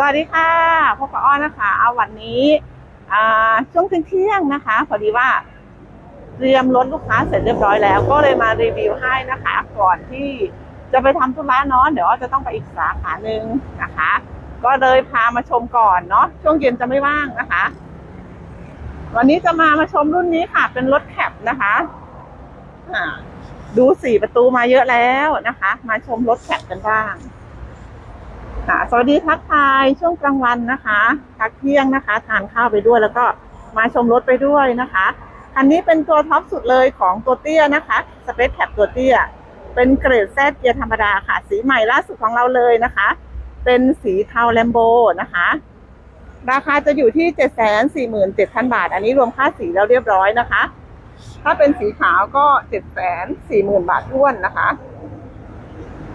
สวัสดีค่ะพบกับอ้อนนะคะเอาวันนี้ช่วงเที่ยงนะคะ พอดีว่าเตรียมรถลูกค้าเสร็จเรียบร้อยแล้ว ก็เลยมารีวิวให้นะคะ ก่อนที่จะไปทำธุระเนาะเดี๋ยวอ้อจะต้องไปอีกสาขาหนึ่งนะคะ ก็เลยพามาชมก่อนเนาะช่วงเย็นจะไม่ว่างนะคะ วันนี้จะมามาชมรุ่นนี้ค่ะ เป็นรถแคปนะคะดูสี่ประตูมาเยอะแล้วนะคะ มาชมรถแคปกันบ้าง ค่ะ สวัสดีทักทายช่วงกลางวันนะคะพักเที่ยงนะคะ ทานข้าวไปด้วยแล้วก็มาชมรถไปด้วยนะคะคันนี้เป็นตัวท็อปสุดเลยของตัวเตี้ยนะคะสเปซแคปตัวเตี้ย เป็นเกรดแซดเกียร์ธรรมดาค่ะ สีใหม่ล่าสุดของเราเลยนะคะ เป็นสีเทาแลมโบนะคะ ราคาจะอยู่ที่เจ็ดแสนสี่หมื่นเจ็ดพันบาท อันนี้รวมค่าสีแล้วเรียบร้อยนะคะ ถ้าเป็นสีขาวก็เจ็ดแสนสี่หมื่นบาทท้วนนะคะ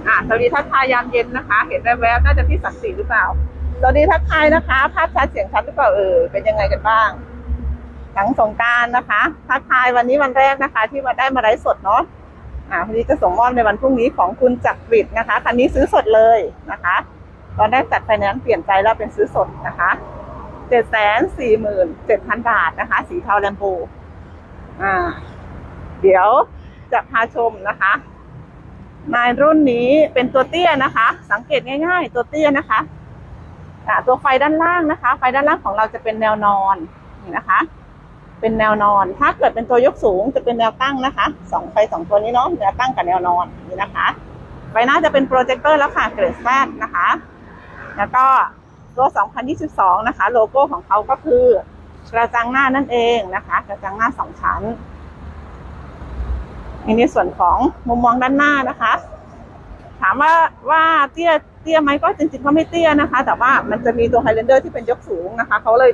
อ่าสวัสดีทักทายยามเย็นนะคะ เห็นแวบๆน่าจะที่สันติหรือเปล่า สวัสดีทักทายนะคะ ภาพชัดเสียงชัดหรือเปล่าเออเป็นยังไงกันบ้าง หลังสงการนะคะ ทักทายวันนี้วันแรกนะคะ ที่มาได้มาไลฟ์สดเนาะอ่าพอดีจะส่งมอบในวันพรุ่งนี้ของคุณจักริดนะคะคันนี้ซื้อสดเลยนะคะ ตอนแรกจัดไฟแนนซ์เปลี่ยนใจแล้วเป็นซื้อสดนะคะเจ็ดแสนสี่หมื่นเจ็ดพันบาทนะคะ สีเทาแลมโบอ่า เดี๋ยวจะพาชมนะคะ ในรุ่นนี้เป็นตัวเตี้ยนะคะ สังเกตง่าย ๆ ตัวเตี้ยนะคะอ่าตัวไฟด้านล่างนะคะ ไฟด้านล่างของเราจะเป็นแนวนอนนี่นะคะ เป็นแนวนอน ถ้าเกิดเป็นตัวยกสูงจะเป็นแนวตั้งนะคะสองไฟสองตัวนี้เนาะแนวตั้งกับแนวนอนนี่นะคะไฟหน้าจะเป็นโปรเจคเตอร์แล้วค่ะเกรดแซดนะคะ แล้วก็ตัว 2022 นะคะ โลโก้ของเขาก็คือกระจังหน้านั่นเองนะคะ กระจังหน้าสองชั้น ในส่วนของมุมมองด้านหน้านะคะ ถามว่าว่าเตี้ยเตี้ยไหมก็จริงๆก็ไม่เตี้ยนะคะ แต่ว่ามันจะมีตัวไฮเลนเดอร์ที่เป็นยกสูงนะคะเขาเลย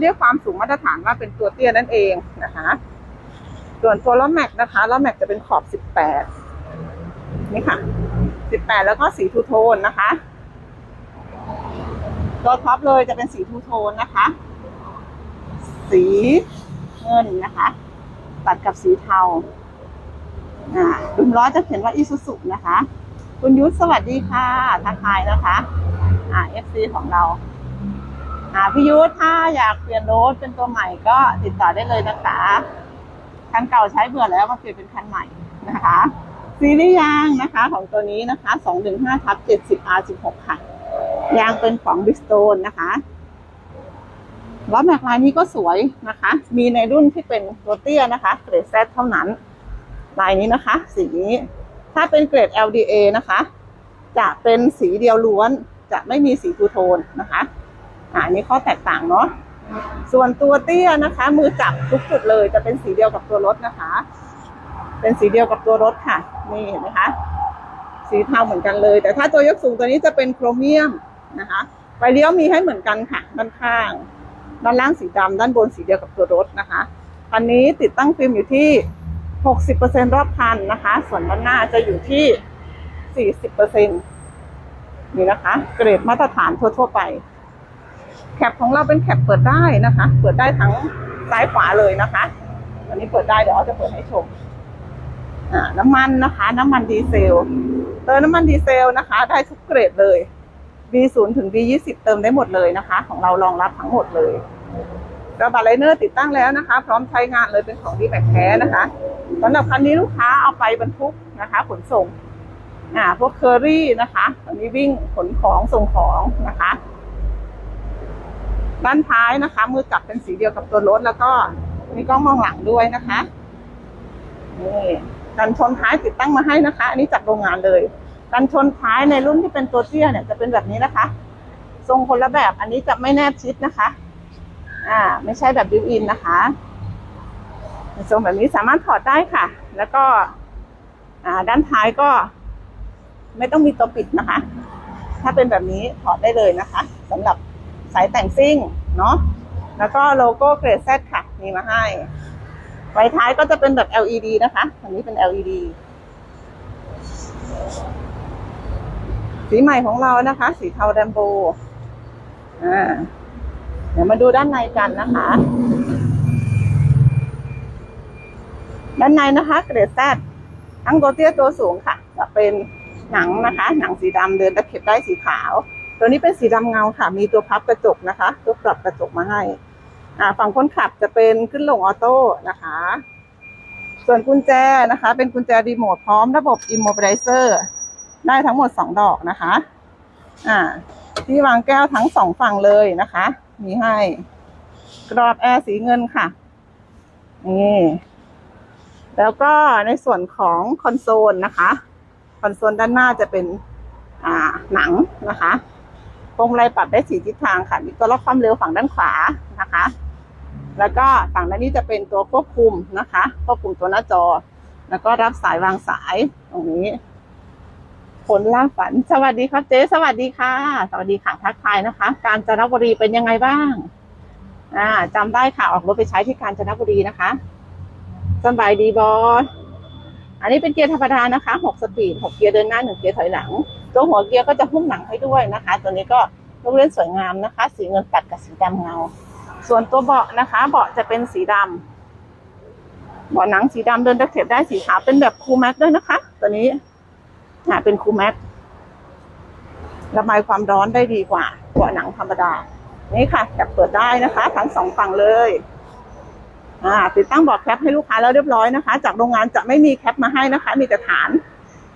เรียกความสูงมาตรฐานว่าเป็นตัวเตี้ยนั่นเองนะคะ ส่วนตัวล้อแม็กนะคะล้อแม็กจะเป็นขอบ 18 นี่ค่ะ 18 แล้วก็สีทูโทนนะคะตัวท็อปเลยจะเป็นสีทูโทนนะคะ สีเงินนะคะ ตัดกับสีเทา อ่าดุมล้อจะเขียนว่าอิซุสุนะคะ คุณยุทธสวัสดีค่ะทักทายนะคะ อ่าเอฟซีของเรา อ่าพี่ยุทธถ้าอยากเปลี่ยนรถเป็นตัวใหม่ก็ติดต่อได้เลยนะคะคันเก่าใช้เบื่อแล้วมาเปลี่ยนเป็นคันใหม่นะคะซีรีส์ยางนะคะของตัวนี้นะคะ215ทับ70 R16 ค่ะ ยางเป็นของบิสโตนนะคะล้อแม็กลายนี้ก็สวยนะคะ มีในรุ่นที่เป็นตัวเตี้ยนะคะ เกรดแซเท่านั้น ลายนี้นะคะ สีนี้ ถ้าเป็นเกรด LDA นะคะ จะเป็นสีเดียวล้วน จะไม่มีสีทูโทนนะคะอ่าอันนี้ข้อแตกต่างเนาะ ส่วนตัวเตี้ยนะคะ มือจับทุกจุดเลย จะเป็นสีเดียวกับตัวรถนะคะ เป็นสีเดียวกับตัวรถค่ะ นี่เห็นไหมคะ สีเทาเหมือนกันเลย แต่ถ้าตัวยกสูงตัวนี้จะเป็นโครเมียมนะคะไฟเลี้ยวมีให้เหมือนกันค่ะ ด้านข้าง ด้านล่างสีดำด้านบนสีเดียวกับตัวรถนะคะคันนี้ติดตั้งฟิล์มอยู่ที่ 60%รอบคันนะคะ ส่วนด้านหน้าจะอยู่ที่ 40%นี่นะคะ เกรดมาตรฐานทั่ว ๆ ไป แคปของเราเป็นแคปเปิดได้นะคะ เปิดได้ทั้งซ้ายขวาเลยนะคะอันนี้เปิดได้เดี๋ยวเราจะเปิดให้ชมน้ำมันนะคะ น้ำมันดีเซล เติมน้ำมันดีเซลนะคะ ได้ทุกเกรดเลย B0 ถึง B20 เติมได้หมดเลยนะคะ ของเรารองรับทั้งหมดเลย กระบะไลเนอร์ติดตั้งแล้วนะคะ พร้อมใช้งานเลยเป็นของดีแม็กแท้นะคะสำหรับคันนี้ลูกค้าเอาไปบรรทุกนะคะ ขนส่งอ่าพวกเคอรี่นะคะอันนี้วิ่งขนของส่งของนะคะ ด้านท้ายนะคะ มือจับเป็นสีเดียวกับตัวรถแล้วก็มีกล้องมองหลังด้วยนะคะนี่กันชนท้ายติดตั้งมาให้นะคะ อันนี้จากโรงงานเลย กันชนท้ายในรุ่นที่เป็นตัวเตี้ยเนี่ยจะเป็นแบบนี้นะคะ ทรงคนละแบบอันนี้จะไม่แนบชิดนะคะ อ่า ไม่ใช่แบบบิวอินนะคะทรงแบบนี้สามารถถอดได้ค่ะ แล้วก็ อ่า ด้านท้ายก็ ไม่ต้องมีตัวปิดนะคะ ถ้าเป็นแบบนี้ถอดได้เลยนะคะสำหรับสายแต่งซิ่งเนาะแล้วก็โลโก้เกรดแซค่ะ มีมาให้ไฟท้ายก็จะเป็นแบบ LED นะคะอันนี้เป็น LED สีใหม่ของเรานะคะ สีเทาแรมโบ อ่า เดี๋ยวมาดูด้านในกันนะคะ ด้านในนะคะ เกรดแซดทั้งตัวเตี้ยตัวสูงค่ะ จะเป็นหนังนะคะ หนังสีดำเดินตะเข็บได้สีขาว ตัวนี้เป็นสีดำเงาค่ะ มีตัวพับกระจกนะคะ ตัวปรับกระจกมาให้ อ่า ฝั่งคนขับจะเป็นขึ้นลงออโต้นะคะ ส่วนกุญแจนะคะ เป็นกุญแจรีโมทพร้อมระบบ immobilizer ได้ทั้งหมดสองดอกนะคะ อ่า ที่วางแก้วทั้งสองฝั่งเลยนะคะ มีให้ กรอบแอร์สีเงินค่ะ นี่ แล้วก็ในส่วนของคอนโซลนะคะ คอนโซลด้านหน้าจะเป็นอ่าหนังนะคะพวงมาลัยปรับได้สี่ทิศทางค่ะ มีตัวล็อกความเร็วฝั่งด้านขวานะคะ แล้วก็ฝั่งด้านนี้จะเป็นตัวควบคุมนะคะ ควบคุมตัวหน้าจอ แล้วก็รับสายวางสายตรงนี้ ผลล่าฝัน สวัสดีครับเจ๊สวัสดีค่ะ สวัสดีค่ะทักทายนะคะ การจนบุรีเป็นยังไงบ้าง อ่าจำได้ค่ะออกรถไปใช้ที่กาญจนบุรีนะคะสบายดีบอสอันนี้เป็นเกียร์ธรรมดานะคะหกสปีดหกเกียร์เดินหน้าหนึ่งเกียร์ถอยหลัง ตัวหัวเกียร์ก็จะหุ้มหนังให้ด้วยนะคะ ตัวนี้ก็ลูกเล่นสวยงามนะคะ สีเงินตัดกับสีดำเงา ส่วนตัวเบาะนะคะ เบาะจะเป็นสีดำเบาะหนังสีดำเดินตะเข็บได้สีขาวเป็นแบบคูลแม็กด้วยนะคะ ตัวนี้ อ่าเป็นคูลแม็กระบายความร้อนได้ดีกว่าเบาหนังธรรมดา นี่ค่ะแคปเปิดได้นะคะ ทั้งสองฝั่งเลยอ่าติดตั้งบอร์ดแคปให้ลูกค้าแล้วเรียบร้อยนะคะ จากโรงงานจะไม่มีแคปมาให้นะคะ มีแต่ฐาน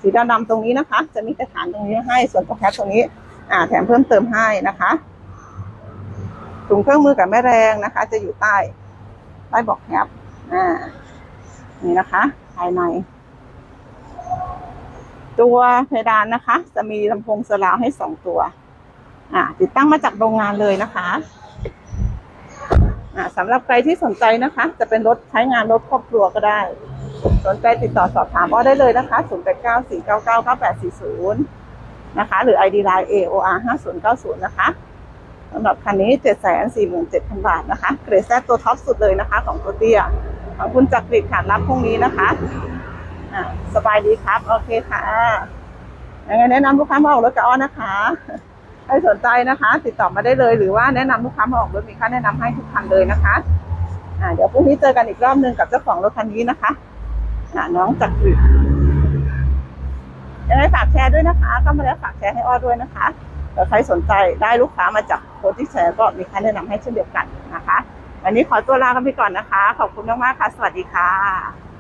สีดำๆตรงนี้นะคะ จะมีแต่ฐานตรงนี้ให้ ส่วนตัวแคปตรงนี้ อ่า แถมเพิ่มเติมให้นะคะถุงเครื่องมือกับแม่แรงนะคะ จะอยู่ใต้ ใต้เบอกแคปอ่านี่นะคะ ภายใน ตัวเพดานนะคะ จะมีลำโพงสลาวให้สองตัว อ่า ติดตั้งมาจากโรงงานเลยนะคะอ่าสำหรับใครที่สนใจนะคะ จะเป็นรถใช้งานรถครอบครัวก็ได้ สนใจติดต่อสอบถามอ้อได้เลยนะคะ 0 8 9 4 9 9 9 8 4 0 นะคะ หรือ ID Line AOR 5090 นะคะสำหรับคันนี้ 747,000 บาทนะคะ เกรดแซตัวท็อปสุดเลยนะคะ ของตัวเตี้ยของคุณจักริดค่ะรับพรุ่งนี้นะคะ อ่าสบายดีครับ โอเคค่ะยังไงแนะนำลูกค้ามาออกรถกับอ้อนะคะ ใครสนใจนะคะ ติดต่อมาได้เลย หรือว่าแนะนำลูกค้ามาออกรถมีค่าแนะนำให้ทุกคันเลยนะคะอ่าเดี๋ยวพรุ่งนี้เจอกันอีกรอบหนึ่งกับเจ้าของรถคันนี้นะคะอ่าน้องจักริดยังไงฝากแชร์ด้วยนะคะ ก็มาแล้วฝากแชร์ให้อ้อด้วยนะคะเดี๋ยวใครสนใจได้ลูกค้ามาจากโพสที่แชร์ก็มีค่าแนะนำให้เช่นเดียวกันนะคะ วันนี้ขอตัวลากันไปก่อนนะคะ ขอบคุณมากๆค่ะ สวัสดีค่ะ